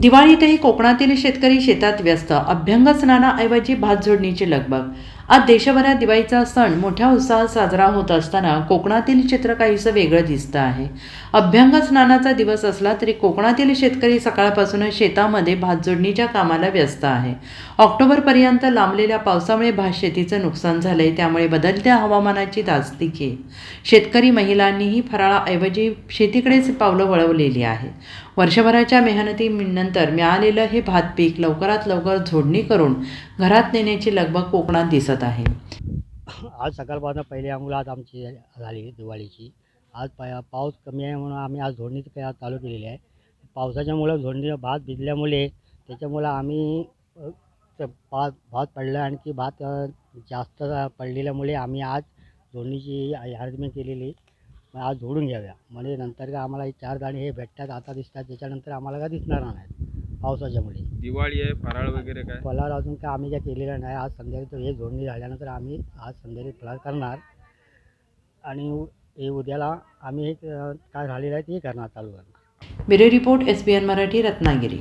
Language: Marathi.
दिवाळीतही कोकणातील शेतकरी शेतात व्यस्त. अभ्यंग स्नानाऐवजी भात जोडणीची लगबग. आज देशभरात दिवाळीचा सण मोठ्या उत्साहात साजरा होत असताना कोकणातील चित्र काहीसं वेगळं दिसतं आहे. अभ्यंग स्नानाचा दिवस असला तरी कोकणातील शेतकरी सकाळपासूनच शेतामध्ये भात जोडणीच्या कामाला व्यस्त आहे. ऑक्टोबरपर्यंत लांबलेल्या पावसामुळे भात शेतीचं नुकसान झालंय त्यामुळे बदलत्या हवामानाची दास्तिके शेतकरी महिलांनीही फराळाऐवजी शेतीकडेच पावलं वळवलेली आहेत. वर्षभराच्या मेहनतीनंतर मिळालेलं हे भात पीक लवकरात लवकर झोडणी करून घरात नेण्याची लगबग कोकणात दिसत आहे. आज सकाळपासून पहिली अंघोळ आमची झाली दिवाळीची. आज पा पाऊस कमी आहे म्हणून आम्ही आज झोडणी चालू केलेली आहे. पावसाच्यामुळं झोडणी भात भिजल्यामुळे त्याच्यामुळं आम्ही भात भात पडलं आणखी भात जास्त पडलेल्यामुळे आम्ही आज झोडणीची अर्जमेंट केलेली. मग आज झोडून घ्याव्या. म्हणजे नंतर का आम्हाला हे चार दाणे हे भेटतात आता दिसतात त्याच्यानंतर आम्हाला काय दिसणार नाही? पावसाच्यामुळे दिवाळी आहे फराळ वगैरे काय? फलार अजून काय आम्ही काय केलेलं नाही. आज संध्याकाळी तर हे झोडणी झाल्यानंतर आम्ही आज संध्याकाळी फलार करणार. आणि उ- हे उद्याला आम्ही हे अ, काय झालेलं आहे ते करणार चालू करणार. Bureau report S B N Marathi Ratnagiri.